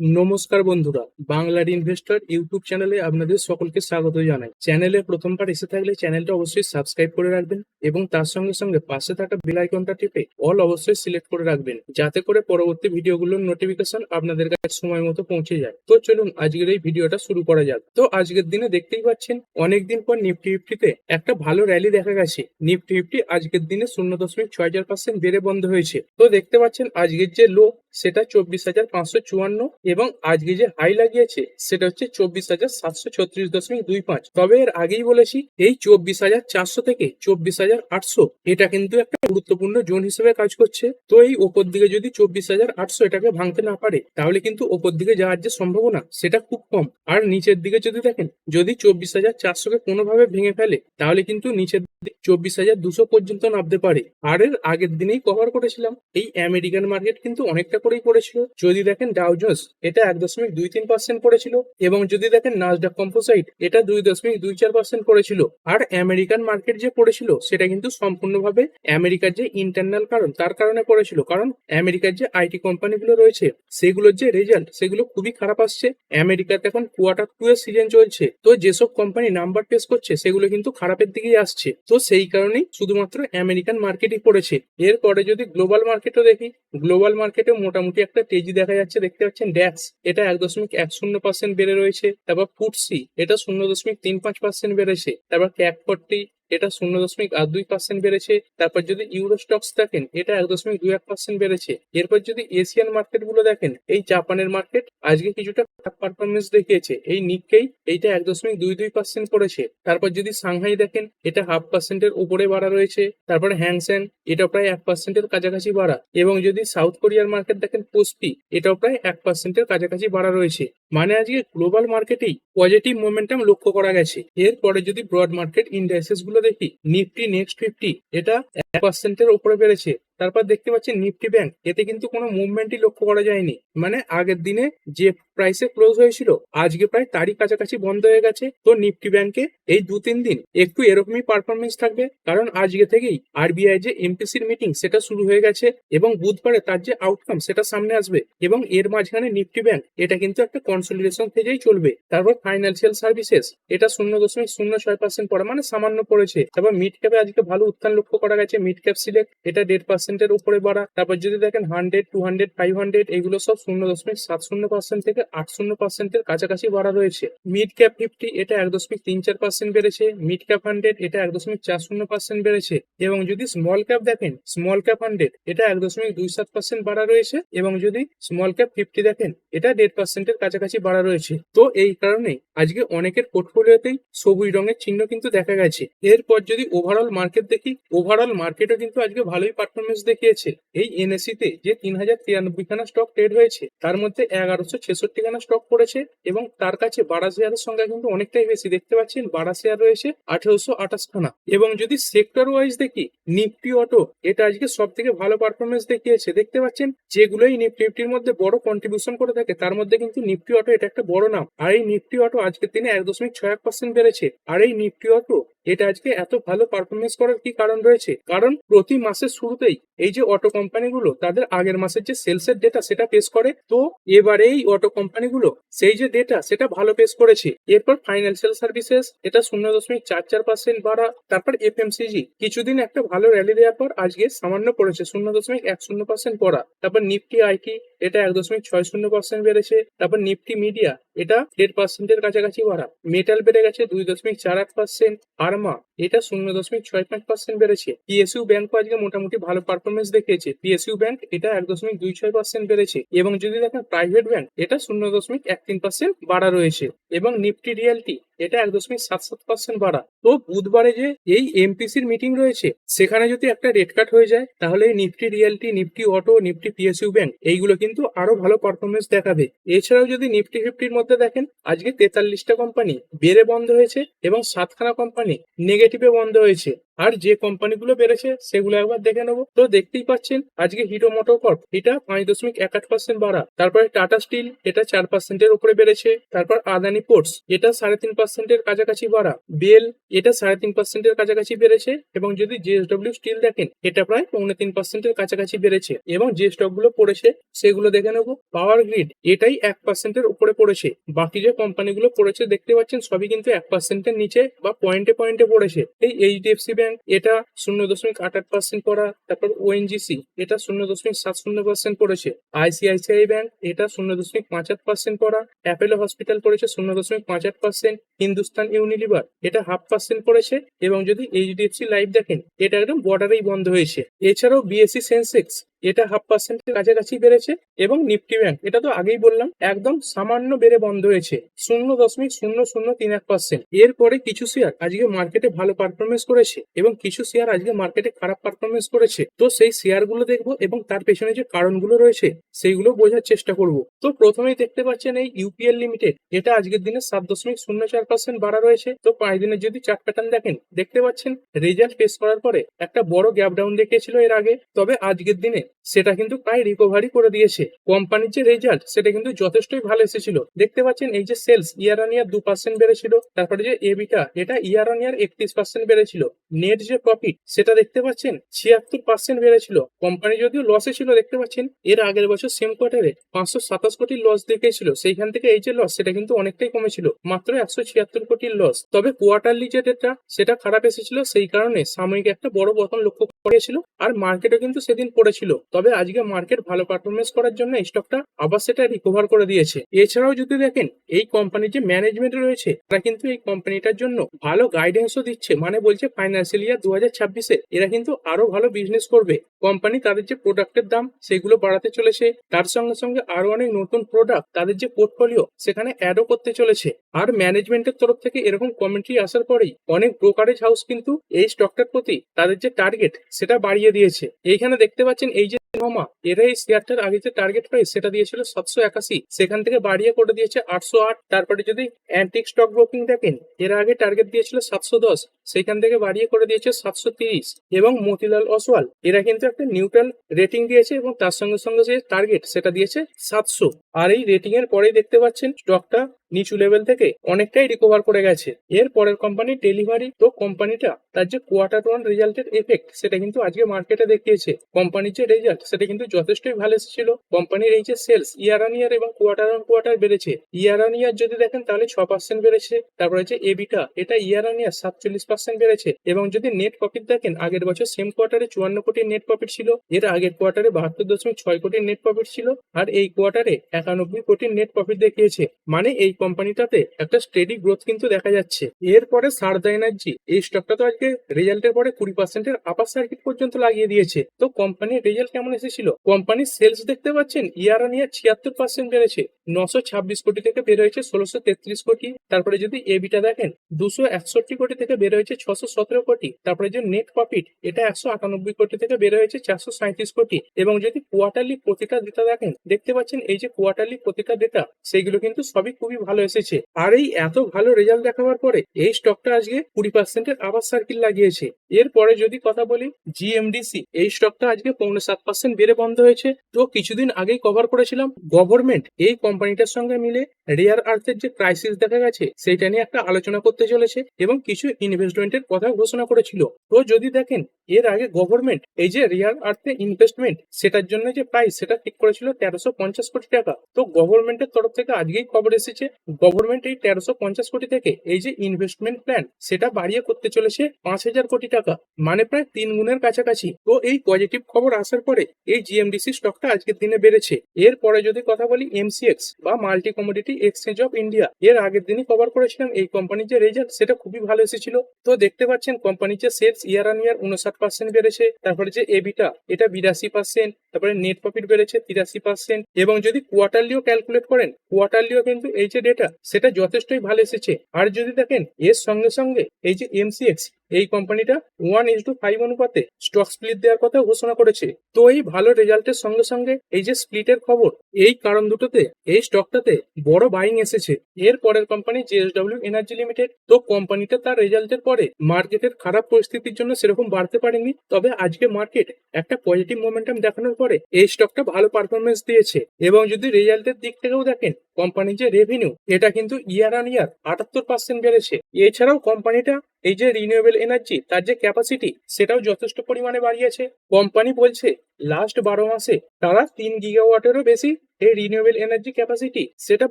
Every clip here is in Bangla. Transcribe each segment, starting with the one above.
নমস্কার বন্ধুরা, বাংলার ইনভেস্টর ইউটিউব চ্যানেলে আপনাদের সকলকে স্বাগত জানাই। চ্যানেলে প্রথমবার এসে থাকলে চ্যানেলটা অবশ্যই সাবস্ক্রাইব করে রাখবেন এবং তার সঙ্গে সঙ্গে পাশে থাকা বেল আইকনটা টিপে অল অবশ্যই সিলেক্ট করে রাখবেন, যাতে করে পরবর্তী ভিডিওগুলোর নোটিফিকেশন আপনাদের কাছে সময় মতো পৌঁছে যায়। তো চলুন আজকের এই ভিডিওটা শুরু করা যাক। তো আজকের দিনে দেখতেই পাচ্ছেন, অনেকদিন পর নিফটি ফিফটিতে একটা ভালো র্যালি দেখা গেছে। নিফটি ফিফটি আজকের দিনে শূন্য দশমিক ছয় হাজার পার্সেন্ট বেড়ে বন্ধ হয়েছে। তো দেখতে পাচ্ছেন, আজকের যে লো সেটা চব্বিশ হাজার পাঁচশো চুয়ান্ন এবং আজকে যে হাই লাগিয়েছে, সেটা হচ্ছে চব্বিশ হাজার সাতশো ছত্রিশ দশমিক দুই পাঁচ। তবে এর আগেই বলেছি, এই চব্বিশ হাজার চারশো থেকে চব্বিশ হাজার আটশো, এটা কিন্তু একটা গুরুত্বপূর্ণ জোন হিসেবে কাজ করছে। তো এই ওপর দিকে যদি চব্বিশ হাজার আটশো এটাকে ভাঙতে না পারে, তাহলে কিন্তু ওপর দিকে যাওয়ার যে সম্ভাবনা, সেটা খুব কম। আর নিচের দিকে যদি দেখেন, যদি চব্বিশ হাজার চারশোকে কোনোভাবে ভেঙে ফেলে, তাহলে কিন্তু নিচের চব্বিশ হাজার দুশো পর্যন্ত নামতে পারে। আর এর আগের দিনেই কভার করেছিলাম, এই আমেরিকান মার্কেট কিন্তু অনেকটা করেই পড়েছিল যদি দেখেন ডাউজন্স এটা এক দশমিক দুই তিন পার্সেন্ট পড়েছিল এবং যদি দেখেন নাজডাক কম্পোসাইট এটা দুই দশমিক দুই চার পার্সেন্ট পড়েছিল আর আমেরিকান মার্কেট যে পড়েছিল সেটা কিন্তু সম্পূর্ণভাবে আমেরিকার যে ইন্টারনাল কারণ, তার কারণে পড়েছিল কারণ আমেরিকার যে আইটি কোম্পানিগুলো রয়েছে, সেগুলোর যে রেজাল্ট সেগুলো খুবই খারাপ আসছে। আমেরিকাতে এখন কোয়ার্টার টু এর সিজন চলছে। তো যেসব কোম্পানি নাম্বার পেশ করছে, সেগুলো কিন্তু খারাপের দিকেই আসছে। তো সেই কারণেই শুধুমাত্র আমেরিকান মার্কেটই পড়েছে। এরপরে যদি গ্লোবাল মার্কেটও দেখি গ্লোবাল মার্কেটে মোটামুটি একটা তেজি দেখা যাচ্ছে। দেখতে পাচ্ছেন ড্যাক্স এটা এক দশমিক এক শূন্য পার্সেন্ট বেড়ে রয়েছে। তারপর ফুটসি এটা শূন্য দশমিক তিন পাঁচ পার্সেন্ট বেড়েছে। তারপর ক্যাপ ফোর্টি এটা শূন্য দশমিক আর দুই পার্সেন্ট বেড়েছে। তারপর যদি ইউরো স্টকস দেখেন, এটা এক দশমিক দুই এক পার্সেন্ট বেড়েছে। এরপর যদি এশিয়ান মার্কেটগুলো দেখেন, এই জাপানের মার্কেট আজকে কিছুটা খারাপ পারফরমেন্স দেখিয়েছে। এই নিককেই এইটা এক দশমিক দুই দুই পার্সেন্ট পড়েছে তারপর যদি সাংহাই দেখেন, এটা হাফ পার্সেন্টের উপরে বাড়া রয়েছে। তারপরে হ্যাংসেন এটা প্রায় এক পার্সেন্টের কাছাকাছি বাড়া। এবং যদি সাউথ কোরিয়ার মার্কেট দেখেন পোস্পি এটাও প্রায় এক পার্সেন্টের কাছাকাছি বাড়া রয়েছে। মানে আজকে গ্লোবাল মার্কেটেই পজিটিভ মোমেন্টাম লক্ষ্য করা গেছে। এরপরে যদি ব্রড মার্কেট ইন্ডাইসেসগুলো দেখি নিফটি নেক্সট ফিফটি এটা এক পার্সেন্টের উপরে বেড়েছে। তারপর দেখতে পাচ্ছেন নিফটি ব্যাংক এতে কিন্তু কোনো মুভমেন্টই লক্ষ্য করা যায়নি। মানে আগের দিনে যে প্রাইসে ক্লোজ হয়েছিল। আজকে প্রায় তারই কাছাকাছি বন্ধ হয়ে গেছে। তো নিফটি ব্যাংকে এই দু তিন দিন একটু এরকমই পারফরমেন্স থাকবে। কারণ আজকে থেকেই আরবিআই যে এমপিসির মিটিং সেটা শুরু হয়ে গেছে এবং বুধবারে তার যে আউটকাম সেটা সামনে আসবে এবং এর মাঝখানে নিফটি ব্যাংক এটা কিন্তু একটা কনসলিডেশন থেকেই চলবে। তারপর ফাইন্যান্সিয়াল সার্ভিসেস এটা শূন্য দশমিক শূন্য ছয় পার্সেন্ট পড়ে মানে সামান্য পড়েছে। তারপর মিড ক্যাপে আজকে ভালো উত্থান লক্ষ্য করা গেছে। মিড ক্যাপ সিলেক্ট এটা দেড় পার্সেন্টের উপরে বাড়া। তারপর যদি দেখেন hundred two hundred five hundred এগুলো সব শূন্য দশমিক সাত শূন্য পার্সেন্ট থেকে আট শূন্য পার্সেন্টের কাছাকাছি বাড়া রয়েছে। মিড ক্যাপ ফিফটি এটা এক দশমিক তিন চার পার্সেন্ট বেড়েছে মিড ক্যাপ হান্ড্রেড এটা এক দশমিক চার শূন্য পার্সেন্ট বেড়েছে এবং যদি স্মল ক্যাপ দেখেন স্মল ক্যাপ হান্ড্রেড এটা এক দশমিক দুই সাত পার্সেন্ট বাড়া রয়েছে এবং যদি স্মল ক্যাপ ফিফটি দেখেন, এটা দেড় পার্সেন্টের কাছাকাছি বাড়া রয়েছে। তো এই কারণে আজকে অনেকের পোর্টফোলিওতেই সবুজ রঙের চিহ্ন কিন্তু দেখা গেছে। এরপর যদি ওভারঅল মার্কেট দেখি ওভারঅল মার্কেটও কিন্তু আজকে ভালোই পারফরমেন্স দেখিয়েছে। এই এনএসসি তে যে তিন হাজার তিরানব্বই খানা স্টক ট্রেড হয়েছে, তার মধ্যে এগারোশো ছেষট্টি খানা স্টক পড়েছে এবং তার কাছে বাড়া শেয়ারের সংখ্যা কিন্তু অনেকটাই বেশি। দেখতে পাচ্ছেন বাড়া শেয়ার রয়েছে আঠেরোশো আঠাশ খানা। এবং যদি সেক্টর ওয়াইজ দেখি নিফটি অটো এটা আজকে সব থেকে ভালো পারফরমেন্স দেখিয়েছে। দেখতে পাচ্ছেন, যেগুলোই নিফটি নিফটির মধ্যে বড় কন্ট্রিবিউশন করে থাকে, তার মধ্যে কিন্তু নিফটি অটো এটা একটা বড় নাম। আর এই নিফটি অটো আজকের দিনে এক দশমিক ছয় এক পার্সেন্ট বেড়েছে। আর এই নিফটি অটো এটা আজকে এত ভালো পারফরমেন্স করার কি কারণ রয়েছে? কারণ প্রতি মাসের শুরুতেই এই যে অটো কোম্পানিগুলো তাদের আগের মাসের যে সেলসের ডেটা সেটা পেশ করে। তো এবারে এই অটো কোম্পানিগুলো, সেই যে ডেটা সেটা ভালো পেশ করেছে। এরপর ফাইন্যান্সিয়াল সার্ভিসেস এটা শূন্য দশমিক চার চার পার্সেন্ট বাড়া, তারপর এফএমসিজি কিছুদিন একটা ভালো র্যালি দেওয়ার পর আজকে সামান্য পড়েছে শূন্য দশমিক এক শূন্য পার্সেন্ট পড়া। তারপর নিফটি আইটি এটা এক দশমিক ছয় শূন্য পার্সেন্ট বেড়েছে। তারপর নিফটি মিডিয়া, এটা দেড় পার্সেন্টের কাছাকাছি বাড়া। মেটাল বেড়ে গেছে দুই দশমিক চার আট পার্সেন্ট আরমা, এটা শূন্য দশমিক ছয় পাঁচ পার্সেন্ট বেড়েছে। পিএসইউ ব্যাংকও আজকে মোটামুটি ভালো পারফরমেন্স দেখিয়েছে। পিএসইউ ব্যাংক, এটা এক দশমিক দুই ছয় পার্সেন্ট বেড়েছে। এবং যদি দেখেন প্রাইভেট ব্যাংক এটা শূন্য দশমিক এক তিন পার্সেন্ট বাড়া রয়েছে। এবং নিফটি রিয়ালটি এটা এক দশমিক সাত সাত পার্সেন্ট বাড়া। তো বুধবারে যে এই এমপিসির মিটিং রয়েছে, সেখানে যদি একটা রেট কাট হয়ে যায়, তাহলে Nifty realty Nifty auto Nifty PSU bank এইগুলো কিন্তু আরও ভালো পারফরমেন্স দেখাবে। এছাড়াও যদি নিফটি ফিফটির মধ্যে দেখেন, আজকে তেতাল্লিশটা কোম্পানি বেড়ে বন্ধ হয়েছে এবং সাতখানা কোম্পানি নেগেটিভে বন্ধ হয়েছে। আর যে কোম্পানিগুলো বেড়েছে, সেগুলো একবার দেখে নেব। তো দেখতেই পাচ্ছেন, আজকে হিরো মোটোকর্প এটা পাঁচ দশমিক এক আট পার্সেন্ট বাড়া। তারপরে টাটা স্টিল এটা চার পার্সেন্টের উপরে বেড়েছে। তারপর আদানি পোর্টস এটা সাড়ে তিন পার্সেন্টের কাছাকাছি বাড়া। বেল এটা সাড়ে তিন পার্সেন্টের কাছাকাছি বেড়েছে। এবং যদি জিএসডব্লিউ স্টিল দেখেন, এটা প্রায় পৌনে তিন পার্সেন্টের কাছাকাছি বেড়েছে। এবং যে স্টকগুলো পড়েছে, সেগুলো দেখে নেব। পাওয়ার গ্রিড এটাই এক পার্সেন্টের উপরে পড়েছে। বাকি যে কোম্পানিগুলো পড়েছে, দেখতে পাচ্ছেন, সবই কিন্তু এক পার্সেন্টের নিচে বা পয়েন্টে পয়েন্টে পড়েছে। এই এইচডিএফসি ব্যাংক এটা শূন্য দশমিক আট আট পার্সেন্ট পড়া, তারপর ওএনজিসি এটা শূন্য দশমিক সাত শূন্য পার্সেন্ট পড়েছে। আইসিআইসিআই ব্যাংক এটা শূন্য দশমিক পাঁচ আট পার্সেন্ট পড়া। অ্যাপেলো হসপিটাল পড়েছে শূন্য দশমিক পাঁচ আট পার্সেন্ট। হিন্দুস্তান ইউনিলিভার এটা হাফ পার্সেন্ট পড়েছে। এবং যদি এইচডিএফসি লাইফ দেখেন, এটা একদম বর্ডারেই বন্ধ হয়েছে। এছাড়াও বিএসসি সেন্সেক্স এটা হাফ পার্সেন্টের কাছাকাছি বেড়েছে এবং নিফটি ব্যাংক এটা তো আগেই বললাম, একদম সামান্য বেড়ে বন্ধ হয়েছে, শূন্য দশমিক শূন্য শূন্য তিন এক পার্সেন্ট এরপরে কিছু শেয়ার আজকে মার্কেটে ভালো পারফরমেন্স করেছে এবং কিছু শেয়ার আজকে মার্কেটে খারাপ পারফরমেন্স করেছে। তো সেই শেয়ারগুলো দেখব এবং তার পেছনে যে কারণগুলো রয়েছে, সেইগুলো বোঝার চেষ্টা করব। তো প্রথমেই দেখতে পাচ্ছেন এই ইউপিএল লিমিটেড এটা আজকের দিনে সাত দশমিক শূন্য চার পার্সেন্ট বাড়া রয়েছে। তো পাঁচ দিনের যদি চার্ট প্যাটার্ন দেখেন, দেখতে পাচ্ছেন রেজাল্ট পেশ করার পরে একটা বড় গ্যাপ ডাউন দেখিয়েছিল এর আগে। তবে আজকের দিনে সেটা কিন্তু প্রায় রিকভারি করে দিয়েছে। কোম্পানির যে রেজাল্ট সেটা কিন্তু যথেষ্টই ভালো এসেছিল। দেখতে পাচ্ছেন এই যে সেলস ইয়ার অন ইয়ার দু পার্সেন্ট বেড়েছিল। তারপরে যে এবিটা এটা ইয়ার অন ইয়ার একত্রিশ পার্সেন্ট বেড়েছিল। নেট যে প্রফিট সেটা দেখতে পাচ্ছেন ছিয়াত্তর পার্সেন্ট বেড়েছিল। কোম্পানি যদিও লসে ছিল, দেখতে পাচ্ছেন এর আগের বছর সেম কোয়ার্টারে পাঁচশো সাতাশ কোটি লস দেখেছিল সেইখান থেকে এই যে লস সেটা কিন্তু অনেকটাই কমেছিল। মাত্র একশো ছিয়াত্তর কোটির লস তবে কোয়ার্টারলি যে ডেটা সেটা খারাপ এসেছিল। সেই কারণে সাময়িক একটা বড় পতন লক্ষ্য করেছিল আর মার্কেটও কিন্তু সেদিন পড়েছিল। তবে আজকে মার্কেট ভালো পারফরমেন্স করার জন্য স্টকটা আবার সেটা রিকভার করে দিয়েছে। এছাড়াও যদি দেখেন, এই কোম্পানির যে ম্যানেজমেন্ট রয়েছে, তারা কিন্তু এই কোম্পানিটার জন্য ভালো গাইডেন্সও দিচ্ছে। মানে বলছে ফাইন্যান্সিয়াল ইয়ার দু হাজার ছাব্বিশে এরা কিন্তু আরও ভালো বিজনেস করবে। কোম্পানি তাদের যে প্রোডাক্টের দাম, সেগুলো বাড়াতে চলেছে। তার সঙ্গে সঙ্গে আরও অনেক নতুন প্রোডাক্ট তাদের যে পোর্টফোলিও সেখানে অ্যাডও করতে চলেছে। আর ম্যানেজমেন্টের তরফ থেকে এরকম কমেন্ট্রি আসার পরেই অনেক ব্রোকারেজ হাউস কিন্তু এই স্টকটার প্রতি তাদের যে টার্গেট সেটা বাড়িয়ে দিয়েছে। এইখানে দেখতে পাচ্ছেন, এই যে নোমা এরা শেয়ারটার আগে যে টার্গেট প্রাইস সেটা দিয়েছিল সাতশো একাশি, সেখান থেকে বাড়িয়ে করে দিয়েছে আটশো আট। তারপরে যদি অ্যান্টিক স্টক ব্রোকিং দেখেন, এর আগে টার্গেট দিয়েছিল সাতশো দশ, সেখান থেকে বাড়িয়ে করে দিয়েছে সাতশো তিরিশ। এবং মতিলাল অসওয়াল, এরা কিন্তু একটা নিউট্রাল রেটিং দিয়েছে এবং তার সঙ্গে সঙ্গে যে টার্গেট সেটা দিয়েছে সাতশো। আর এই রেটিং এর পরেই দেখতে পাচ্ছেন স্টকটা নিচু লেভেল থেকে অনেকটাই রিকভার করে গেছে। এর পরের কোম্পানি ডেলিভারি তো কোম্পানিটা তার যে কোয়ার্টার ওয়ান রেজাল্টের এফেক্ট সেটা কিন্তু আজকে মার্কেটে দেখিয়েছে। কোম্পানির যে রেজাল্ট সেটা কিন্তু যথেষ্টই ভালো এসেছিল। কোম্পানির এই যে সেলস ইয়ার অন ইয়ার এবং কোয়ার্টার অন কোয়ার্টার বেড়েছে। ইয়ার অন ইয়ার যদি দেখেন, তাহলে ছ পার্সেন্ট বেড়েছে। তারপরে যে এবিটা এটা ইয়ার অন ইয়ার সাতচল্লিশ পার্সেন্ট বেড়েছে। এবং যদি নেট প্রফিট দেখেন, আগের বছর সেম কোয়ার্টারে চুয়ান্ন কোটির নেট প্রফিট ছিল। এর আগের কোয়ার্টারে বাহাত্তর দশমিক ছয় কোটির নেট প্রফিট ছিল। আর এই কোয়ার্টারে একানব্বই কোটির নেট প্রফিট দেখিয়েছে। মানে এই কোম্পানিটাতে একটা স্টেডি গ্রোথ কিন্তু দেখা যাচ্ছে। এরপরে সারদা এনার্জি, এই স্টকটা তো আজকে রেজাল্টের পরে কুড়ি পার্সেন্টের আপার সার্কিট পর্যন্ত লাগিয়ে দিয়েছে। তো কোম্পানির রেজাল্ট কেমন এসেছিল? কোম্পানির সেলস দেখতে পাচ্ছেন ইয়ার অন ইয়ার ছিয়াত্তর পার্সেন্ট বেড়েছে। নশো ছাব্বিশ কোটি থেকে বের হয়েছে ষোলোশো তেত্রিশ কোটি। তারপরে যদি এবিটা দেখেন, দুশো একষট্টি কোটি থেকে বের হয়েছে ছশো সতেরো কোটি। তারপরে যে নেট প্রফিট এটা একশো আটানব্বই কোটি থেকে বের হয়েছে চারশো সাঁত্রিশ কোটি। এবং যদি কোয়ার্টারলি প্রতিটা ডেটা দেখেন, দেখতে পাচ্ছেন এই যে কোয়ার্টারলি প্রতিটা ডেটা সেইগুলো কিন্তু সবই খুবই ভালো এসেছে। আর এই এত ভালো রেজাল্ট দেখাবার পরে, এই স্টকটা আজকে কুড়ি পার্সেন্টের আবার সার্কিল লাগিয়েছে। এরপরে যদি কথা বলি জিএমডিসি এই স্টকটা আজকে পৌনে সাত পার্সেন্ট বেড়ে বন্ধ হয়েছে। তো কিছুদিন আগেই কভার করেছিলাম গভর্নমেন্ট এই কোম্পানিটার সঙ্গে মিলে রেয়ার আর্থের যে ক্রাইসিস দেখা গেছে সেটা নিয়ে একটা আলোচনা করতে চলেছে এবং কিছু ইনভেস্টমেন্টের কথা ঘোষণা করেছিল। তো যদি দেখেন, এর আগে গভর্নমেন্ট এই যে রিয়ার আর্থে ইনভেস্টমেন্ট সেটার জন্য যে প্রাইস সেটা ঠিক করেছিল তেরোশো পঞ্চাশ কোটি টাকা। তো গভর্নমেন্টের তরফ থেকে আজকেই খবর এসেছে গভর্নমেন্ট এই তেরোশো পঞ্চাশ কোটি থেকে এই যে ইনভেস্টমেন্ট প্ল্যান সেটা বাড়িয়ে করতে চলেছে পাঁচ হাজার কোটি টাকা মানে প্রায় তিন গুণের কাছাকাছি। তো এই পজিটিভ খবর আসার পরে এই জিএমডিসি স্টকটা আজকের দিনে বেড়েছে। এরপরে যদি কথা বলি এমসিএক্স বা multi commodity exchange of India এর আগের দিনই কভার করেছিলাম এই কোম্পানির যে রেজাল্ট সেটা খুবই ভালো এসেছিল। তো দেখতে পাচ্ছেন কোম্পানির যে সেলস ইয়ার অন ইয়ার উনষাট পার্সেন্ট বেড়েছে। তারপরে যে এবিটা এটা বিরাশি পার্সেন্ট তারপরে নেট প্রফিট বেড়েছে তিরাশি পার্সেন্ট এবং যদি কোয়ার্টারলিও ক্যালকুলেট করেন কোয়ার্টারলিও কিন্তু এই যে ডেটা সেটা যথেষ্টই ভালো এসেছে। আর যদি দেখেন, এর সঙ্গে সঙ্গে এই যে এমসিএক্স এই কোম্পানিটা ওয়ান ইস টু ফাইভ অনুপাতে স্টক স্প্লিট দেওয়ার কথা ঘোষণা করেছে। তো এই ভালো রেজাল্টের সঙ্গে সঙ্গে এই যে স্প্লিটের খবর, এই কারণ দুটোতে, এই স্টকটাতে বড় বাইং এসেছে। এর পরের কোম্পানি জেএসডব্লিউ এনার্জি লিমিটেড তো কোম্পানিটা তার রেজাল্টের পরে মার্কেটের খারাপ পরিস্থিতির জন্য সেরকম বাড়তে পারেনি। তবে আজকে মার্কেট একটা পজিটিভ মোমেন্টাম দেখানোর পরে এই স্টকটা ভালো পারফরমেন্স দিয়েছে। এবং যদি রেজাল্টের দিক থেকেও দেখেন কোম্পানির যে রেভিনিউ এটা কিন্তু ইয়ার অন ইয়ার আটাত্তর পার্সেন্ট বেড়েছে। এছাড়াও কোম্পানিটা এই যে রিনিউয়েবল এনার্জি তার যে ক্যাপাসিটি সেটাও যথেষ্ট পরিমাণে বাড়িয়েছে। কোম্পানি বলছে লাস্ট বারো মাসে তারা তিন গিগাওয়াটেরও বেশি এই রিনিউয়েবল এনার্জি ক্যাপাসিটি সেটা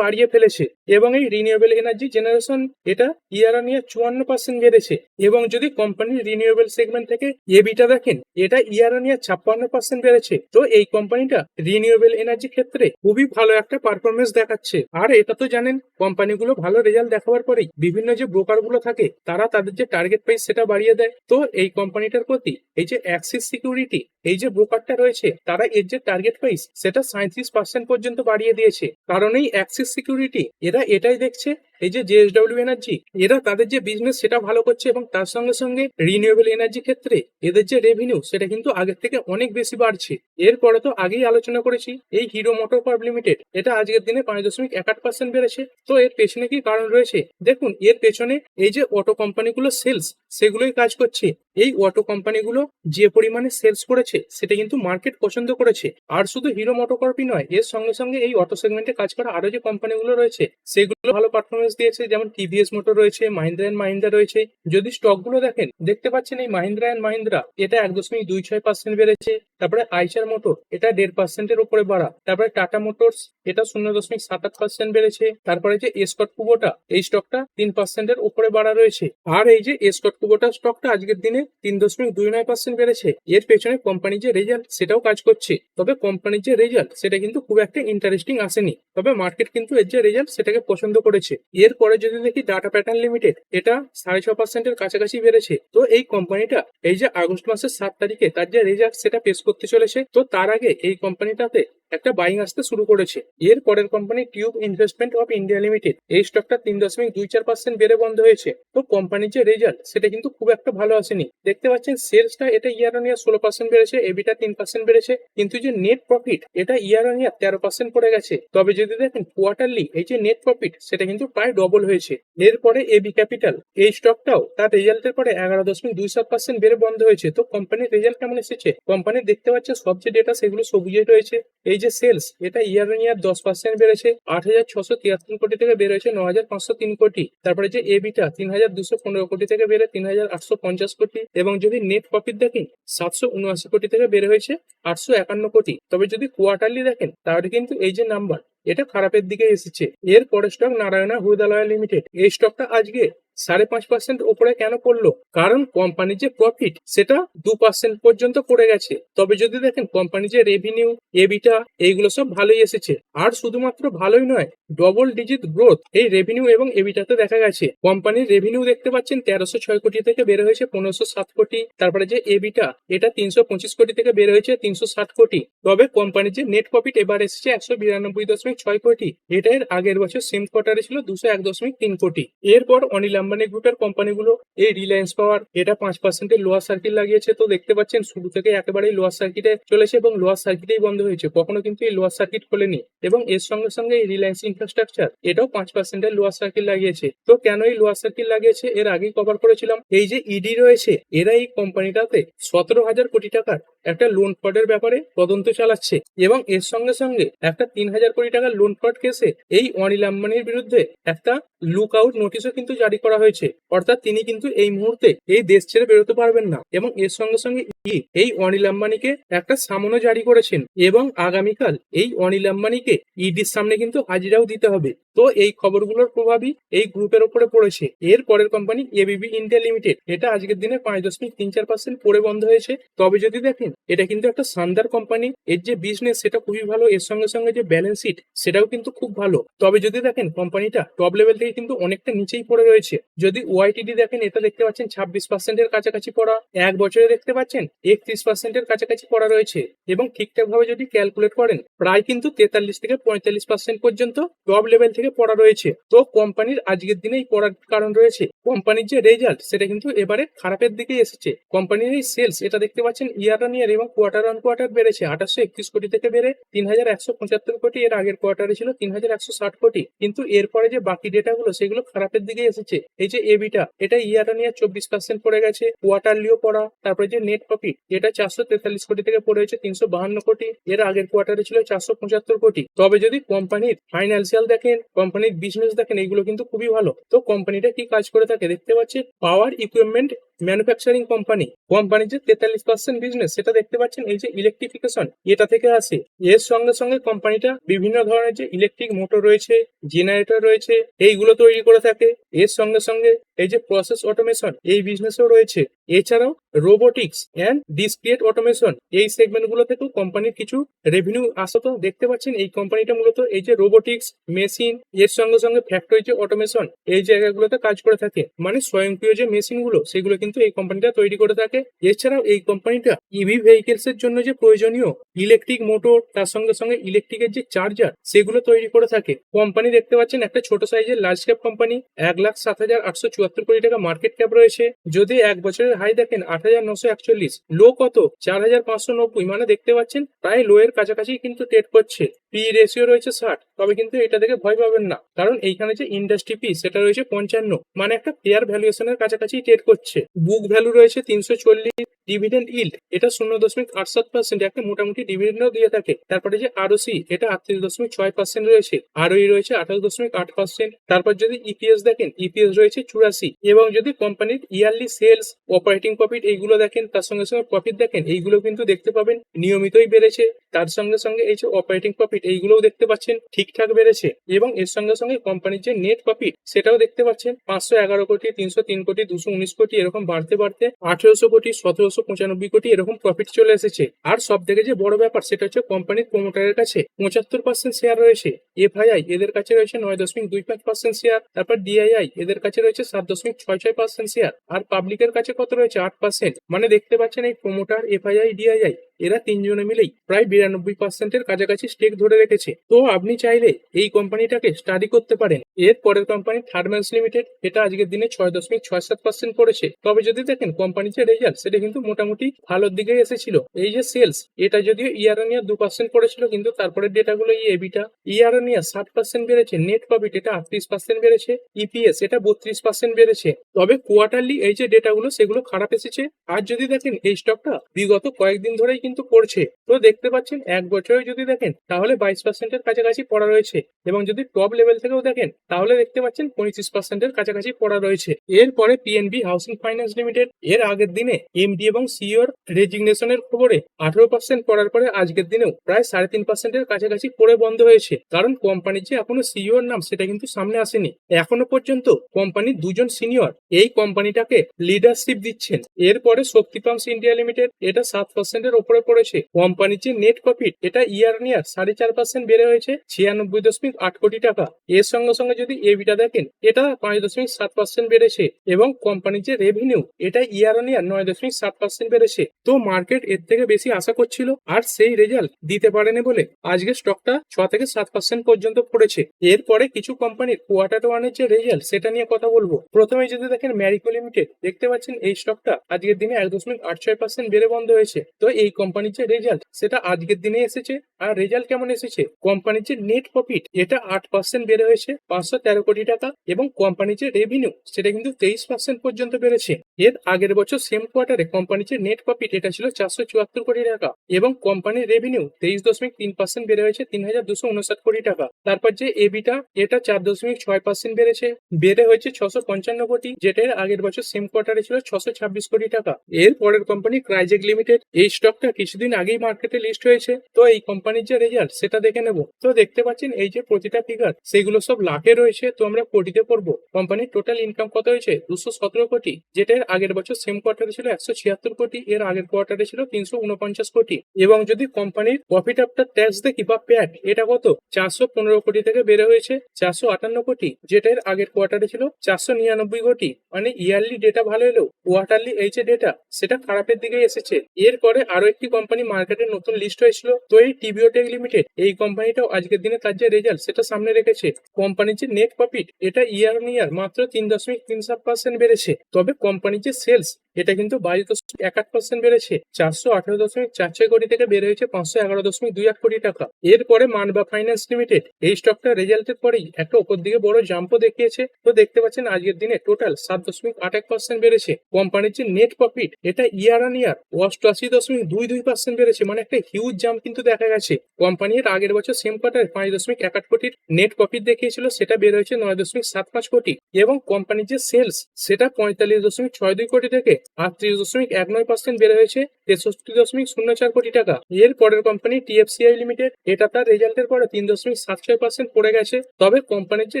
বাড়িয়ে ফেলেছে এবং এই রিনিউয়েবল এনার্জি জেনারেশন এটা ইয়ার অন ইয়ার চুয়ান্ন পার্সেন্ট বেড়েছে। এবং যদি কোম্পানির রিনিউয়েবল সেগমেন্ট থেকে এবিটা দেখেন, এটা ইয়ার অন ইয়ার ছাপ্পান্ন পার্সেন্ট বেড়েছে। তো এই কোম্পানিটা রিনিউয়েবল এনার্জি ক্ষেত্রে খুবই ভালো একটা পারফরমেন্স দেখাচ্ছে। আর এটা তো জানেন কোম্পানিগুলো ভালো রেজাল্ট দেখাবার পরেই বিভিন্ন যে ব্রোকারগুলো থাকে, তারা তাদের যে টার্গেট প্রাইস সেটা বাড়িয়ে দেয়। তো এই কোম্পানিটার প্রতি এই যে অ্যাক্সিস সিকিউরিটি এই যে ব্রোকারটা রয়েছে, তারা এর যে টার্গেট প্রাইস সেটা সাঁত্রিশ পার্সেন্ট পর্যন্ত বাড়িয়ে দিয়েছে। কারণ এই অ্যাক্সিস সিকিউরিটি এরা এটাই দেখছে এই যে জেএসডব্লিউ এনার্জি এরা তাদের যে বিজনেস সেটা ভালো করছে এবং তার সঙ্গে সঙ্গে রিনিউয়েবল এনার্জি ক্ষেত্রে এদের যে রেভিনিউ সেটা কিন্তু আগের থেকে অনেক বেশি বাড়ছে। এরপরে তো আগেই আলোচনা করেছি, এই হিরো মোটর কর্প লিমিটেড এটা আজকের দিনে পাঁচ দশমিক এক আট পার্সেন্ট বেড়েছে। তো এর পেছনে কি কারণ রয়েছে? দেখুন, এর পেছনে এই যে অটো কোম্পানিগুলো সেলস সেগুলোই কাজ করছে। এই অটো কোম্পানিগুলো যে পরিমাণে সেলস করেছে, সেটা কিন্তু মার্কেট পছন্দ করেছে। আর শুধু হিরো মোটোকর্পই নয়, এর সঙ্গে সঙ্গে এই অটো সেগমেন্টে কাজ করা আরও যে কোম্পানিগুলো রয়েছে, সেগুলো ভালো পারফরমেন্স দিয়েছে, যেমন টিভিএস মোটর রয়েছে মাহিন্দ্রা অ্যান্ড মাহিন্দ্রা রয়েছে। যদি স্টকগুলো দেখেন, দেখতে পাচ্ছেন এই মাহিন্দ্রা অ্যান্ড মাহিন্দ্রা এটা এক দশমিক দুই ছয় পার্সেন্ট বেড়েছে। তারপরে আইচার মোটর এটা দেড় পার্সেন্টের উপরে বাড়া। তারপরে টাটা মোটরস এটা শূন্য দশমিক সাত আট পার্সেন্ট বেড়েছে। তারপরে যে এসকট কুবোটা এই স্টকটা তিন পার্সেন্টের উপরে বাড়া রয়েছে। আর এই যে এসকট কুবোটা স্টকটা আজকের দিনে তিন দশমিক দুই নয় পার্সেন্ট বেড়েছে। এর পেছনে কোম্পানির যে রেজাল্ট সেটাও কাজ করছে। তবে কোম্পানির যে রেজাল্ট সেটা কিন্তু খুব একটা ইন্টারেস্টিং আসেনি। তবে মার্কেট কিন্তু এর যে রেজাল্ট সেটাকে পছন্দ করেছে। এরপরে যদি দেখি ডাটা প্যাটার্ন লিমিটেড এটা সাড়ে ছ পার্সেন্টের কাছাকাছি বেড়েছে। তো এই কোম্পানিটা এই যে আগস্ট মাসের সাত তারিখে তার যে রেজাল্ট সেটা পেশ করতে চলেছে, তো তার আগে এই কোম্পানিটাতে একটা বাইং আসতে শুরু করেছে। এর পরের company tube investment of India limited এই স্টকটা তিন দশমিক দুই চার পার্সেন্ট বেড়ে বন্ধ হয়েছে। তো কোম্পানির যে রেজাল্ট সেটা কিন্তু খুব একটা ভালো আসেনি। দেখতে পাচ্ছেন সেলসটা এটা ইয়ার অন ইয়ার ষোলো পার্সেন্ট বেড়েছে এবিটা তিন পার্সেন্ট বেড়েছে। কিন্তু যে নেট প্রফিট এটা ইয়ার অন ইয়ার তেরো পার্সেন্ট পড়ে গেছে। তবে যদি দেখেন কোয়ার্টারলি এই যে নেট প্রফিট সেটা কিন্তু প্রায় ডবল হয়েছে। এরপরে এবি ক্যাপিটাল এই স্টকটাও তার রেজাল্টের পরে এগারো দশমিক দুই সাত পার্সেন্ট বেড়ে বন্ধ হয়েছে। তো কোম্পানির রেজাল্ট কেমন এসেছে? কোম্পানি দেখতে পাচ্ছে সব যে ডেটা সেগুলো সবুজে রয়েছে। এই যে সেলস এটা ইয়ার অন ইয়ার দশ পার্সেন্ট বেড়েছে, আট হাজার ছশো তিয়াত্তর কোটি থেকে বেড়েছে ন হাজার পাঁচশো তিন কোটি। তারপরে যে এবিটা তিন হাজার দুশো পনেরো কোটি থেকে বেড়ে তিন হাজার আটশো পঞ্চাশ কোটি। এবং যদি নেট প্রফিট দেখেন, সাতশো উনআশি কোটি থেকে বেড়ে হয়েছে আটশো একান্ন কোটি। তবে যদি কোয়ার্টারলি দেখেন, তাহলে কিন্তু এই যে নাম্বার এটা খারাপের দিকে এসেছে। এর পরের স্টক নারায়ণা হুদালয় লিমিটেড এই স্টকটা আজকে সাড়ে পাঁচ পার্সেন্ট উপরে কেন পড়ল? কারণ কোম্পানির যে প্রফিট সেটা দু পার্সেন্ট পর্যন্ত পড়ে গেছে। তবে যদি দেখেন কোম্পানির যে রেভিনিউ এবিটা এইগুলো সব ভালোই এসেছে। আর শুধুমাত্র ভালোই নয় ডবল ডিজিট গ্রোথ এই রেভিনিউ এবং এবিটাতে দেখা গেছে। কোম্পানির রেভিনিউ দেখতে পাচ্ছেন তেরোশো ছয় কোটি থেকে বের হয়েছে পনেরোশো সাত কোটি। তারপরে যে এবিটা এটা তিনশো পঁচিশ কোটি থেকে বের হয়েছে তিনশো ষাট কোটি। তবে কোম্পানির যে নেট প্রফিট এবার এসেছে একশো বিরানব্বই দশমিক ছয় কোটি। এটা এর আগের বছর সেম কোয়ার্টারে ছিল দুশো এক দশমিক তিন কোটি। এরপর অনিল আম্বানি গ্রুপের কোম্পানিগুলো এই রিলায়েন্স পাওয়ার এটা পাঁচ পার্সেন্টের লোয়ার সার্কিট লাগিয়েছে। তো দেখতে পাচ্ছেন, শুরু থেকে একেবারেই লোয়ার সার্কিটে চলেছে এবং লোয়ার সার্কিটেই বন্ধ হয়েছে। কখনো কিন্তু এই লোয়ার সার্কিট খোলেনি। এবং এর সঙ্গে সঙ্গে এই রিলায়েন্স ইনফ্রাস্ট্রাকচার এটাও পাঁচ পার্সেন্টের লোয়ার সার্কিট লাগিয়েছে। তো কেন এই লোয়ার সার্কিট লাগিয়েছে? এর আগেই কভার করেছিলাম। এই যে ইডি রয়েছে, এরা এই কোম্পানিটাতে সতেরো হাজার কোটি টাকার একটা লোন ফ্রডের ব্যাপারে তদন্ত চালাচ্ছে এবং এর সঙ্গে সঙ্গে একটা তিন হাজার কোটি টাকার লোন ফ্রড কেসে এই অনিল আম্বানির বিরুদ্ধে একটা লুক আউট নোটিশও কিন্তু জারি করা হয়েছে। অর্থাৎ তিনি কিন্তু এই মুহূর্তে এই দেশ ছেড়ে বেরোতে পারবেন না এবং এর সঙ্গে সঙ্গে ই এই অনিল আম্বানিকে একটা সামনও জারি করেছেন এবং আগামীকাল এই অনিল আম্বানিকে ইডির সামনে কিন্তু হাজিরাও দিতে হবে। তো এই খবরগুলোর প্রভাবই এই গ্রুপের ওপরে পড়েছে। এর পরের কোম্পানি এবিবি ইন্ডিয়া লিমিটেড এটা আজকের দিনে পাঁচ দশমিক তিন চার পার্সেন্ট পড়ে বন্ধ হয়েছে। তবে যদি দেখেন এটা কিন্তু একটা শানদার কোম্পানি এর যে বিজনেস সেটা খুবই ভালো। এর সঙ্গে সঙ্গে যে ব্যালেন্স শিট সেটাও কিন্তু খুব ভালো। তবে যদি দেখেন কোম্পানিটা টপ লেভেল থেকে কিন্তু অনেকটা নিচেই পড়ে রয়েছে। যদি ওয়াইটিডি দেখেন, এটা দেখতে পাচ্ছেন ছাব্বিশ পার্সেন্টের কাছাকাছি পড়া। এক বছরে দেখতে পাচ্ছেন একত্রিশ পার্সেন্টের কাছাকাছি পড়া রয়েছে। এবং ঠিকঠাক ভাবে যদি ক্যালকুলেট করেন, প্রায় কিন্তু তেতাল্লিশ থেকে পঁয়তাল্লিশ পার্সেন্ট পর্যন্ত টপ লেভেল থেকে পড়া রয়েছে। তো কোম্পানির আজকের দিনেই পড়ার কারণ রয়েছে। কোম্পানির যে রেজাল্ট সেটা কিন্তু এবারে খারাপের দিকে এসেছে। কোম্পানির এই সেলস এটা দেখতে পাচ্ছেন ইয়ার অন এবং কোয়ার্টার অন কোয়ার্টার বেড়েছে। আঠাশশো একত্রিশ কোটি থেকে বেড়ে তিন হাজার একশো পঁচাত্তর কোটি। এর আগের কোয়ার্টারে ছিল তিন হাজার একশো ষাট কোটি। কিন্তু এরপরে যে বাকি ডেটাগুলো সেগুলো খারাপের দিকে এসেছে। এই যে এবিটা এটা ইয়ার অন ইয়ার চব্বিশ পার্সেন্ট পড়ে গেছে। কোয়ার্টারলিও পড়া। তারপরে যে নেট প্রফিট এটা চারশো তেতাল্লিশ কোটি থেকে পড়ে হয়েছে তিনশো বাহান্ন কোটি। এর আগের কোয়ার্টারে ছিল চারশো পঁচাত্তর কোটি। তবে যদি কোম্পানির ফাইন্যান্সিয়াল দেখেন কোম্পানির বিজনেস দেখেন এইগুলো কিন্তু খুবই ভালো। তো কোম্পানিটা কি কাজ করে থাকে? দেখতে পাচ্ছি পাওয়ার ইকুইপমেন্ট ম্যানুফ্যাকচারিং কোম্পানি কোম্পানির যে তেতাল্লিশ পার্সেন্ট বিজনেস সেটা দেখতে পাচ্ছেন এই যে ইলেকট্রিফিকেশন এটা থেকে আসে। এর সঙ্গে সঙ্গে কোম্পানিটা বিভিন্ন ধরনের যে ইলেকট্রিক মোটর রয়েছে জেনারেটর রয়েছে, এইগুলো তৈরি করে থাকে। এর সঙ্গে সঙ্গে এই যে প্রসেস অটোমেশন এই বিজনেসও রয়েছে। এছাড়াও রোবোটিক্স অ্যান্ড ডিসক্রিয়েট অটোমেশন এই সেগমেন্টগুলো থেকেও কোম্পানির কিছু রেভিনিউ আসত দেখতে পাচ্ছেন, এই কোম্পানিটা মূলত এই যে রোবোটিক্স মেশিন এর সঙ্গে সঙ্গে ফ্যাক্টরি যে অটোমেশন এই জায়গাগুলোতে কাজ করে থাকে। মানে স্বয়ংক্রিয় যে মেশিনগুলো, সেগুলো কিন্তু এই কোম্পানিটা তৈরি করে থাকে। এছাড়াও এই কোম্পানিটা ইভি ভেহিকেলস এর জন্য যে প্রয়োজনীয় ইলেকট্রিক মোটর তার সঙ্গে সঙ্গে ইলেকট্রিকের যে চার্জার সেগুলো তৈরি করে থাকে। কোম্পানি দেখতে পাচ্ছেন একটা ছোট সাইজের লার্জ ক্যাপ কোম্পানি এক লাখ সাত হাজার আটশো চুয়াত্তর কোটি টাকা মার্কেট ক্যাপ রয়েছে। যদি এক বছরের হাই দেখেন, আট হাজার নশো একচল্লিশ। লো কত? চার হাজার পাঁচশো নব্বই। মানে দেখতে পাচ্ছেন, প্রায় লো এর কাছাকাছি কিন্তু ট্রেড করছে। পি রেশিও রয়েছে ষাট। তবে কিন্তু এটা দেখে ভয় পাবেন না। কারণ এইখানে যে ইন্ডাস্ট্রি পি সেটা রয়েছে পঞ্চান্ন। মানে একটা ফেয়ার ভ্যালুয়েশনের কাছাকাছি ট্রেড করছে। বুক ভ্যালু রয়েছে তিনশো চল্লিশ। ডিভিডেন্ড ইল্ড এটা শূন্য দশমিক আট সাত পার্সেন্ট একটা মোটামুটি ডিভিডেন্ডও দিয়ে থাকে। তারপরে যে আরওসি এটা আটত্রিশ দশমিক ছয় পার্সেন্ট রয়েছে। আরওই রয়েছে আঠাশ দশমিক আট পার্সেন্ট তারপর যদি ইপিএস দেখেন ইপিএস রয়েছে চুরাশি। এবং যদি কোম্পানির ইয়ারলি সেলস অপারেটিং প্রফিট এইগুলো দেখেন, তার সঙ্গে সঙ্গে প্রফিট দেখেন, এইগুলো কিন্তু দেখতে পাবেন, নিয়মিতই বেড়েছে। তার সঙ্গে সঙ্গে এই যে অপারেটিং প্রফিট এইগুলোও দেখতে পাচ্ছেন, ঠিকঠাক বেড়েছে। এবং এর সঙ্গে সঙ্গে কোম্পানির যে নেট প্রফিট সেটাও দেখতে পাচ্ছেন, পাঁচশো এগারো কোটি, তিনশো তিন কোটি, দুশো উনিশ কোটি, এরকম বাড়তে বাড়তে আঠেরোশো কোটি, সতেরোশো পঁচানব্বই কোটি এরকম প্রফিট চলে এসেছে। আর সব থেকে যে বড় ব্যাপার, সেটা হচ্ছে কোম্পানির প্রমোটারের কাছে পঁচাত্তর পার্সেন্ট শেয়ার রয়েছে। এফআইআই এদের কাছে রয়েছে নয় দশমিক দুই পাঁচ পার্সেন্ট শেয়ার তারপর ডিআইআই এদের কাছে রয়েছে সাত দশমিক ছয় ছয় পার্সেন্ট শেয়ার আর পাবলিকের কাছে কত রয়েছে? আট পার্সেন্ট মানে দেখতে পাচ্ছেন এই প্রমোটার এফআইআই ডিআইআই এরা তিনজনে মিলেই প্রায় বিরানব্বই পার্সেন্টের কাছাকাছি স্টেক ধরে রেখেছে। তো আপনি চাইলে এই কোম্পানিটাকে স্টাডি করতে পারেন। এর পরের কোম্পানি থার্মালস লিমিটেড এটা আজকের দিনে ছয় দশমিক ছয় সাত পার্সেন্ট পড়েছে। তবে যদি দেখেন কোম্পানির যে রেজাল্ট সেটা কিন্তু মোটামুটি ভালোর দিকে এসেছিল। এই যে সেলস এটা যদিও ইয়ার অন ইয়ার দু পার্সেন্ট পড়েছিল, কিন্তু তারপরে ডেটাগুলো এই এবিটা ইয়ার অন ইয়ার ষাট পার্সেন্ট বেড়েছে নেট প্রফিট এটা আটত্রিশ পার্সেন্ট বেড়েছে ইপিএস এটা বত্রিশ পার্সেন্ট বেড়েছে। তবে কোয়ার্টারলি এই যে ডেটাগুলো সেগুলো খারাপ এসেছে। আর যদি দেখেন এই স্টকটা বিগত কয়েকদিন ধরেই কিন্তু পড়ছে। তো দেখতে পাচ্ছেন, এক বছরে যদি দেখেন, তাহলে বাইশ পার্সেন্টের কাছাকাছি পড়া রয়েছে। এবং যদি টপ লেভেল থেকেও দেখেন, তাহলে দেখতে পাচ্ছেন পঁয়ত্রিশ পার্সেন্টের কাছাকাছি পড়া রয়েছে। এরপরে পিএনবি হাউসিং ফাইন্যান্স লিমিটেড এর আগের দিনে এমডি এবং সিওর রেজিগনেশনের খবরে আঠারো পার্সেন্ট পড়ার পরে আজকের দিনেও প্রায় সাড়ে তিন পার্সেন্টের কাছাকাছি পড়ে বন্ধ হয়েছে। কারণ কোম্পানির যে এখনও সিওর নাম, সেটা কিন্তু সামনে আসেনি। এখনও পর্যন্ত কোম্পানির দুজন সিনিয়র এই কোম্পানিটাকে লিডারশিপ দিচ্ছেন। এরপরে শক্তি পাম্পস ইন্ডিয়া লিমিটেড এটা সাত পার্সেন্টের ওপরে পড়েছে। কোম্পানির যে নেট প্রফিট এটা ইয়ার নিয়ার সাড়ে চার পার্সেন্ট বেড়ে হয়েছে, ছিয়ানব্বই দশমিক আট কোটি টাকা। এর সঙ্গে সঙ্গে যদি এবিটা দেখেন, এটা পাঁচ দশমিক সাত পার্সেন্ট বেড়েছে এবং কোম্পানির যে রেভিনিউ এটা ইয়ার অন ইয়ার নয় দশমিক সাত পার্সেন্ট বেড়েছে। তো মার্কেট এর থেকে বেশি আশা করছিল, আর সেই রেজাল্ট দিতে পারেনি বলে আজকে স্টকটা ছ থেকে সাত পার্সেন্ট পর্যন্ত পড়েছে। এরপরে কিছু কোম্পানির কোয়ার্টার ওয়ানের যে রেজাল্ট সেটা নিয়ে কথা বলব। প্রথমে যদি দেখেন ম্যারিকো লিমিটেড দেখতে পাচ্ছেন এই স্টকটা আজকের দিনে এক দশমিক আট ছয় পার্সেন্ট বেড়ে বন্ধ হয়েছে। তো এই কোম্পানির যে রেজাল্ট সেটা আজকের দিনে এসেছে। আর রেজাল্ট কেমন এসেছে? কোম্পানির যে নেট প্রফিট এটা আট পার্সেন্ট বেড়ে হয়েছে, পাঁচশো তেরো কোটি টাকা। এবং কোম্পানির যে রেভিনিউ সেটা কিন্তু তেইশ পার্সেন্ট পর্যন্ত বেড়েছে। এর আগের বছর সেম কোয়ার্টারে কোম্পানির যে নেট প্রফিট এটা ছিল চারশো চুয়াত্তর কোটি টাকা। এবং কোম্পানির রেভিনিউ তেইশ দশমিক তিন পার্সেন্ট বেড়ে হয়েছে, তিন হাজার দুশো উনষাট কোটি টাকা। তারপর যে এবিটা এটা চার দশমিক ছয় পার্সেন্ট বেড়েছে বেড়ে হয়েছে ছশো পঞ্চান্ন কোটি, যেটা আগের বছর সেম কোয়ার্টারে ছিল ছশো ছাব্বিশ কোটি টাকা। এর পরের কোম্পানি ক্রাইজেক লিমিটেড এই স্টকটা কিছুদিন আগেই মার্কেটে লিস্ট হয়েছে। তো এই কোম্পানির যে রেজাল্ট সেটা দেখে নেব। তো দেখতে পাচ্ছেন, এই যে প্রতিটা ফিগার সেগুলো সব লাখে রয়েছে। তো আমরা কোটিতে পড়ব। কোম্পানির টোটাল ইনকাম কত হয়েছে? দুশো সতেরো কোটি। যেটা এর আগের বছর সেম কোয়ার্টারে ছিল একশো ছিয়াত্তর কোটি। এর আগের কোয়ার্টারে ছিল তিনশো উনপঞ্চাশ কোটি। এবং যদি কোম্পানির প্রফিট আফটার ট্যাক্স দেখি বা প্যাট এটা কত? চারশো পনেরো কোটি থেকে বেড়ে হয়েছে চারশো আটান্ন কোটি। যেটা এর আগের কোয়ার্টারে ছিল চারশো নিরানব্বই কোটি। মানে ইয়ারলি ডেটা ভালো এলো। কোয়ার্টারলি এই যে ডেটা সেটা খারাপের দিকে এসেছে। এরপরে আরও একটি কোম্পানি মার্কেটে নতুন লিস্ট হয়েছিল। তো এই টিভিও টেক লিমিটেড এই কোম্পানিটাও আজকের দিনে তার যে রেজাল্ট সেটা সামনে রেখেছে। কোম্পানির যে নেট প্রফিট এটা ইয়ার অন ইয়ার মাত্র তিন দশমিক তিন সাত পার্সেন্ট বেড়েছে। তবে কোম্পানির যে সেলস এটা কিন্তু বাইশ দশমিক এক আট পার্সেন্ট বেড়েছে। চারশো আঠারো দশমিক চার ছয় কোটি থেকে বেড়ে হয়েছে পাঁচশো এগারো দশমিক দুই আট কোটি টাকা। এরপরে মানবা ফাইন্যান্স লিমিটেড এই স্টকটা রেজাল্টের পরেই একটা ওপর দিকে বড় জাম্পও দেখিয়েছে। তো দেখতে পাচ্ছেন আজকের দিনে টোটাল সাত দশমিক আট এক পার্সেন্ট বেড়েছে। কোম্পানির যে নেট প্রফিট এটা ইয়ার অন ইয়ার অষ্টআশি দশমিক দুই দুই পার্সেন্ট বেড়েছে মানে একটা হিউজ জাম্প কিন্তু দেখা গেছে। কোম্পানির আগের বছর সেম কোয়ার্টার পাঁচ দশমিক এক আট কোটির নেট প্রফিট দেখিয়েছিল, সেটা বের হয়েছে নয় দশমিক সাত পাঁচ কোটি। এবং কোম্পানির যে সেলস সেটা পঁয়তাল্লিশ দশমিক ছয় দুই কোটি থেকে আটত্রিশ দশমিক এক নয় পার্সেন্ট বেড়ে হয়েছে, তেষট্টি দশমিক শূন্য চার কোটি টাকা। এর পরের কোম্পানি টিএফসিআই লিমিটেড এটা তার রেজাল্টের পরে তিন দশমিক সাত ছয় পার্সেন্ট পড়ে গেছে। তবে কোম্পানির যে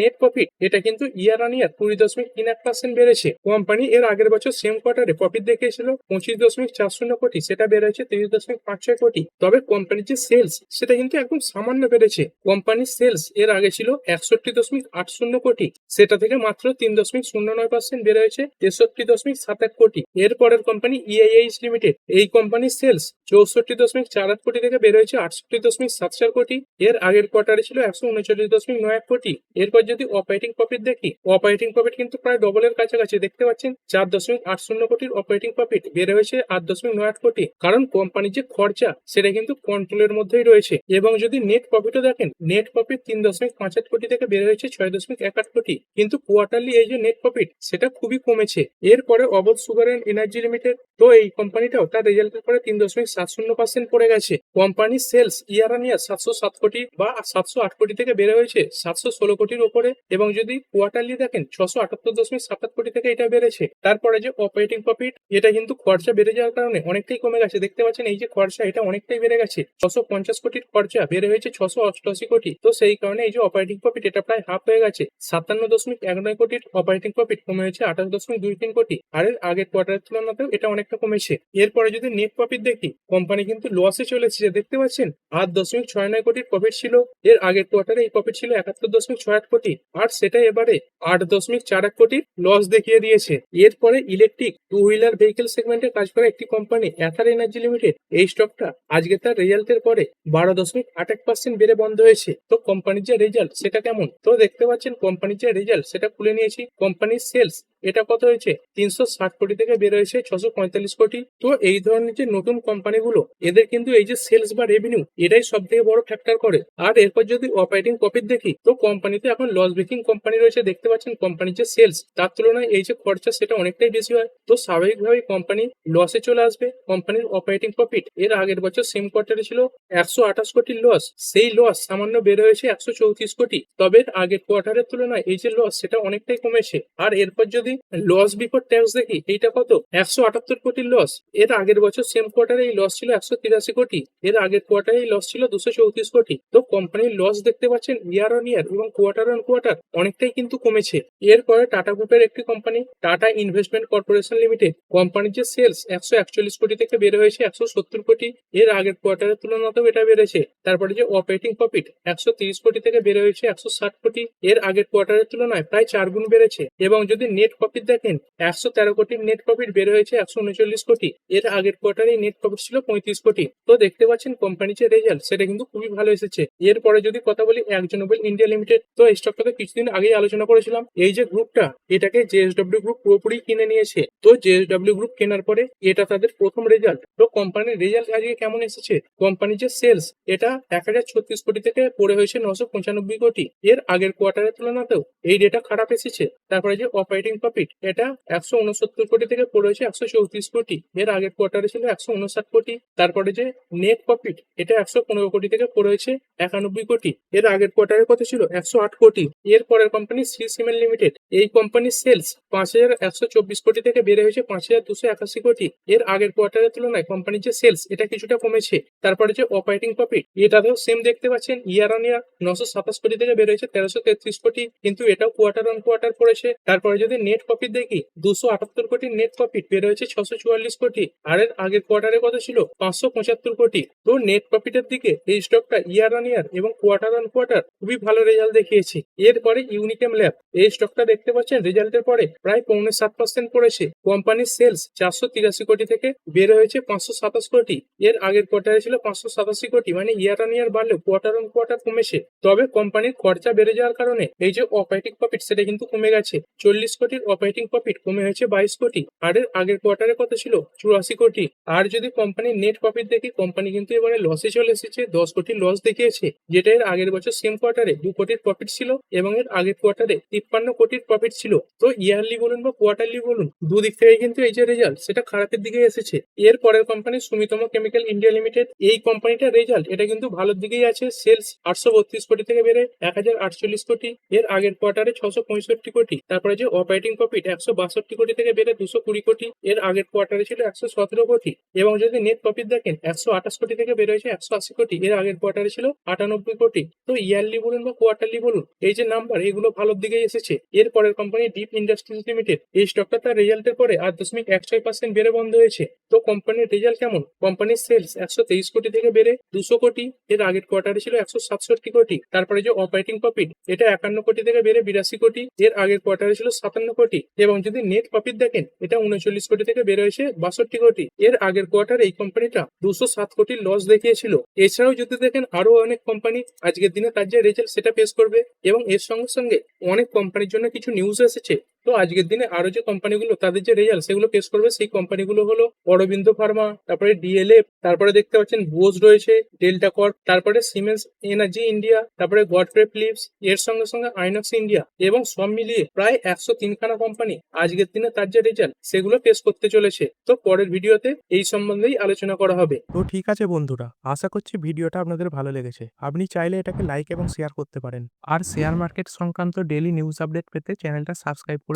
নেট প্রফিট এটা কিন্তু ইয়ার অন ইয়ার কুড়ি দশমিক তিন এক পার্সেন্ট বেড়েছে। কোম্পানি এর আগের বছর সেম কোয়ার্টারে প্রফিট দেখিয়েছিল, পঁচিশ দশমিক চার শূন্য কোটি, সেটা বেড়ে তিরিশ দশমিক পাঁচ ছয় কোটি। তবে কোম্পানির যে সেলস সেটা কিন্তু একদম সামান্য বেড়েছে। কোম্পানির সেলস এর আগে ছিল একষট্টি দশমিক আট শূন্য কোটি। সেটা থেকে মাত্র তিন দশমিক শূন্য নয় পার্সেন্ট বেড়ে হয়েছে তেষট্টি দশমিক সাত এক কোটি। এর পরের কোম্পানি ইআইএইচ লিমিটেড এই কোম্পানির সেলস চৌষট্টি দশমিক চার আট কোটি থেকে বের হয়েছে আটষট্টি দশমিক সাত চার কোটি। এর আগের কোয়ার্টারে ছিল একশো উনচল্লিশ দশমিক নয় এক কোটি। এরপর যদি অপারেটিং প্রফিট দেখি অপারেটিং প্রফিট কিন্তু প্রায় ডবলের কাছাকাছি। দেখতে পাচ্ছেন, চার দশমিক আট শূন্য কোটির অপারেটিং প্রফিট বেড়ে হয়েছে আট দশমিক নয় আট কোটি। কারণ কোম্পানির যে খরচা, সেটা কিন্তু কন্ট্রোলের মধ্যেই রয়েছে। এবং যদি নেট প্রফিটও দেখেন নেট প্রফিট তিন দশমিক পাঁচ আট কোটি থেকে বেড়ে হয়েছে ছয় দশমিক এক আট কোটি। কিন্তু কোয়ার্টারলি এই যে নেট প্রফিট সেটা খুবই কমেছে। এরপরে Awadh sugar and energy limited, তো এই কোম্পানিটাও তার রেজাল্টের পরে তিন দশমিক সাত শূন্য পার্সেন্ট পড়ে গেছে। কোম্পানির সেলস ইয়ার অন ইয়ার সাতশো সাত কোটি বা সাতশো আট কোটি থেকে বেড়ে হয়েছে সাতশো ষোলো কোটির উপরে। এবং যদি কোয়ার্টারলি দেখেন, ছশো আটাত্তর দশমিক সাত আট কোটি থেকে এটা বেড়েছে। তারপরে যে অপারেটিং প্রফিট এটা কিন্তু খরচা বেড়ে যাওয়ার কারণে অনেকটাই কমে গেছে। দেখতে পাচ্ছেন, এই যে খরচা, এটা অনেকটাই বেড়ে গেছে। ছশো পঞ্চাশ কোটির খরচা বেড়ে হয়েছে ছশো অষ্টআশি কোটি। তো সেই কারণে এই যে অপারেটিং প্রফিট এটা প্রায় হাফ হয়ে গেছে। সাতান্ন দশমিক এক নয় কোটির অপারেটিং প্রফিট কমে হয়েছে আঠাশ দশমিক দুই তিন কোটি। আর এর আগের কোয়ার্টারের তুলনাতেও এটা অনেকটা কমেছে। এরপরে যদি নেট প্রফিট দেখি কোম্পানি কিন্তু লসে চলে এসেছে দেখতে পাচ্ছেন, আট দশমিক ছয় নয় কোটির প্রফিট ছিল। এর আগের কোয়ার্টারে এই প্রফিট ছিল একাত্তর দশমিক ছয় আট কোটি। আর সেটা এবারে আট দশমিক চার এক কোটির লস দেখিয়ে দিয়েছে। এরপরে ইলেকট্রিক টু হুইলার ভেহিকেল সেগমেন্টে কাজ করা একটি কোম্পানি অ্যাথার এনার্জি লিমিটেড এই স্টকটা আজকে তার রেজাল্টের পরে বারো দশমিক আট এক পার্সেন্ট বেড়ে বন্ধ হয়েছে। তো কোম্পানির যে রেজাল্ট সেটা কেমন? তো দেখতে পাচ্ছেন কোম্পানির যে রেজাল্ট সেটা খুলে নিয়েছি। কোম্পানির সেলস এটা কত হয়েছে? তিনশো ষাট কোটি থেকে বের হয়েছে ছশো পঁয়তাল্লিশ কোটি। তো এই ধরনের যে নতুন কোম্পানিগুলো, এদের কিন্তু এই যে সেলস বা রেভিনিউ এটাই সব থেকে বড় ফ্যাক্টর করে। আর এরপর যদি অপারেটিং প্রফিট দেখি, তো কোম্পানিতে এখন লস মেকিং কোম্পানি রয়েছে, দেখতে পাচ্ছেন কোম্পানির যে সেলস তার তুলনায় এই যে খরচা সেটা অনেকটাই বেশি হয়। তো স্বাভাবিকভাবেই কোম্পানি লসে চলে আসবে। কোম্পানির অপারেটিং প্রফিট এর আগের বছর সেম কোয়ার্টারে ছিল একশো আঠাশ কোটির লস সেই লস সামান্য বের হয়েছে একশো চৌত্রিশ কোটি। তবে আগের কোয়ার্টারের তুলনায় এই যে লস সেটা অনেকটাই কমেছে। আর এরপর যদি লস বিফোর ট্যাক্স দেখি, এইটা কত? একশো আটাত্তর কোটির লস এর আগের বছর সেম কোয়ার্টারে এই লস ছিল একশো তিরাশি কোটি। এর আগের কোয়ার্টারে এই লস ছিল দুশো চৌত্রিশ কোটি। তো কোম্পানির লস দেখতে পাচ্ছেন ইয়ার অন ইয়ার এবং কোয়ার্টার অন কোয়ার্টার অনেকটাই কিন্তু কমেছে। এরপরে টাটা গ্রুপের একটি company Tata investment corporation limited কোম্পানির যে সেলস একশো একচল্লিশ কোটি থেকে বের হয়েছে একশো সত্তর কোটি। এর আগের কোয়ার্টারের তুলনাতেও এটা বেড়েছে। তারপরে যে অপারেটিং প্রফিট একশো তিরিশ কোটি থেকে বেড়ে হয়েছে একশো ষাট কোটি। এর আগের কোয়ার্টারের তুলনায় প্রায় চার গুণ বেড়েছে। এবং যদি নেট প্রফিট দেখেন, একশো তেরো কোটির নেট প্রফিট বেড়ে হয়েছে একশো উনচল্লিশ কোটি। এর আগের কোয়ার্টারে নেট প্রফিট ছিল পঁয়ত্রিশ কোটি। তো দেখতে পাচ্ছেন কোম্পানির যে রেজাল্ট সেটা কিন্তু খুবই ভালো এসেছে। এরপরে যদি কথা বলি একজন নোবেল ইন্ডিয়া লিমিটেড তো এই স্টকটাকে কিছুদিন আগেই আলোচনা করেছিলাম। এই যে গ্রুপটা এটাকে জেএসডব্লিউ গ্রুপ পুরোপুরি কিনে নিয়েছে। তো জেএসডব্লিউ গ্রুপ কেনার পরে এটা তাদের প্রথম রেজাল্ট তো কোম্পানির রেজাল্ট আজকে কেমন এসেছে? কোম্পানির যে সেলস এটা এক হাজার ছত্রিশ কোটি থেকে পড়ে হয়েছে নশো পঁচানব্বই কোটি। এর আগের কোয়ার্টারের তুলনাতেও এই ডেটা খারাপ এসেছে। তারপরে যে অপারেটিং প্রফিট এটা একশো উনসত্তর কোটি থেকে পড়েছে একশো চৌত্রিশ কোটি। এর আগের কোয়ার্টারে ছিল একশো উনষাট কোটি। তারপরে যে নেট প্রফিট এটা একশো পনেরো কোটি থেকে পড়েছে একানব্বই কোটি। এর আগের কোয়ার্টারে কত ছিল একশো আট কোটি। এর পরের কোম্পানি সি সিমেন্ট লিমিটেড এই কোম্পানির সেলস পাঁচ হাজার একশো চব্বিশ কোটি থেকে বেড়ে হয়েছে পাঁচ হাজার দুশো একাশি কোটি। এর আগের কোয়ার্টারের তুলনায় কোম্পানির যে সেলস এটা কিছুটা কমেছে। তারপরে যে অপারেটিং প্রফিট এটাতেও সেম দেখতে পাচ্ছেন ইয়ার অন ইয়ার নশো সাতাশ কোটি থেকে হয়েছে তেরোশো তেত্রিশ কোটি। কিন্তু এটাও কোয়ার্টার অন কোয়ার্টার পড়েছে তারপরে যদি নেট প্রফিট দেখি, দুশো আটাত্তর কোটি নেট প্রফিট বের হয়েছে ছশো চুয়াল্লিশ কোটি, আর এর আগের কোয়ার্টারে কত ছিল? পাঁচশো পঁচাত্তর কোটি। তো নেট প্রফিটের দিকে এই স্টকটা ইয়ার অন ইয়ার এবং কোয়ার্টার অন কোয়ার্টার খুবই ভালো রেজাল্ট দেখিয়েছে। এরপরে ইউনিকেম ল্যাব এই স্টকটা দেখতে পাচ্ছেন রেজাল্টের পরে প্রায় পৌনে সাত পার্সেন্ট পড়েছে। কোম্পানির সেলস চারশো তিরাশি কোটি থেকে বের হয়েছে পাঁচশো সাতাশ কোটি। এর আগের কোয়ার্টারে ছিল পাঁচশো সাতাশি কোটি মানে ইয়ার অন ইয়ার বাড়লেও কোয়ার্টার অন কোয়ার্টার কমেছে। তবে কোম্পানির খরচা বেড়ে যাওয়ার কারণে এই যে অপারেটিং প্রফিট সেটা কিন্তু কমে গেছে। চল্লিশ কোটির অপারেটিং প্রফিট কমে হয়েছে বাইশ কোটি। আর এর আগের কোয়ার্টারে কত ছিল চুরাশি কোটি। আর যদি কোম্পানির নেট প্রফিট দেখি কোম্পানি কিন্তু এবারে লসে চলে এসেছে, দশ কোটি লস দেখিয়েছে, যেটা এর আগের বছর সেম কোয়ার্টারে দু কোটির প্রফিট ছিল এবং এর আগের কোয়ার্টারে তিপ্পান্ন কোটির প্রফিট ছিল। তো ইয়ারলি বলুন বা কোয়ার্টারলি বলুন, দুদিক থেকে কিন্তু এই যে রেজাল্ট সেটা খারাপের দিকে এসেছে। এর পরের company Sumitomo chemical India limited এই কোম্পানিটার রেজাল্ট এটা কিন্তু ভালোর দিকেই আছে। সেলস আটশো বত্রিশ কোটি থেকে বেড়ে এক হাজার আটচল্লিশ কোটি, এর আগের কোয়ার্টারে ছশো পঁয়ষট্টি কোটি। তারপরে যে অপারেটিং প্রফিট একশো বাষট্টি কোটি থেকে বেড়ে দুশো কুড়ি কোটি। এর আগের কোয়ার্টারে ছিল একশো সতেরো কোটি। এবং যদি নেট প্রফিট দেখেন, একশো আঠাশ কোটি থেকে বের হয়েছে একশো আশি কোটি। এর আগের কোয়ার্টারে ছিল আটানব্বই কোটি। তো ইয়ারলি বলুন বা কোয়ার্টারলি বলুন, এই যে নাম্বার এগুলো ভালোর দিকে এসেছে। এর পরের কোম্পানি ডিপ ইন্ডাস্ট্রিজ লিমিটেড এই স্টকটা তার রেজাল্টের পরে আট দশমিক এক ছয় পার্সেন্ট বেড়ে বন্ধ হয়েছে। তো কোম্পানির রেজাল্ট কেমন? কোম্পানির সেলস একশো তেইশ কোটি থেকে বেড়ে দুশো কোটি। এর আগের কোয়ার্টারে ছিল একশো সাতষট্টি কোটি। তারপরে যে অপারেটিং প্রফিট এটা একান্ন কোটি থেকে বেড়ে বিরাশি কোটি। এর আগের কোয়ার্টারে ছিল সাতান্ন কোটি। এবং যদি নেট প্রফিট দেখেন, এটা উনচল্লিশ কোটি থেকে বের হয়েছে বাষট্টি কোটি। এর আগের কোয়ার্টার এই কোম্পানিটা দুশো সাত কোটি লস দেখিয়েছিল। এছাড়াও যদি দেখেন, আরও অনেক কোম্পানি আজকের দিনে তার যে রেজাল্ট সেটা পেশ করবে এবং এর সঙ্গে সঙ্গে অনেক কোম্পানির জন্য কিছু নিউজ এসেছে। তো আজকের দিনে আরও যে কোম্পানিগুলো তাদের যে রেজাল্ট সেগুলো পেশ করবে সেই কোম্পানিগুলো হলো অরবিন্দ ফার্মা, তারপরে ডিএলএফ, তারপরে দেখতে পাচ্ছেন বোস রয়েছে, ডেল্টা কর্প, তারপরে সিমেন্স এনার্জি ইন্ডিয়া, তারপরে গডফ্রে ফিলিপস, এর সঙ্গে সঙ্গে আইনক্স ইন্ডিয়া এবং সব মিলিয়ে প্রায় একশো তিনখানা কোম্পানি আজকের দিনে তার যে রেজাল্ট সেগুলো পেশ করতে চলেছে। তো পরের ভিডিওতে এই সম্বন্ধেই আলোচনা করা হবে। তো ঠিক আছে বন্ধুরা, আশা করছি ভিডিওটা আপনাদের ভালো লেগেছে। আপনি চাইলে এটাকে লাইক এবং শেয়ার করতে পারেন। আর শেয়ার মার্কেট সংক্রান্ত ডেলি নিউজ আপডেট পেতে চ্যানেলটা সাবস্ক্রাইব করে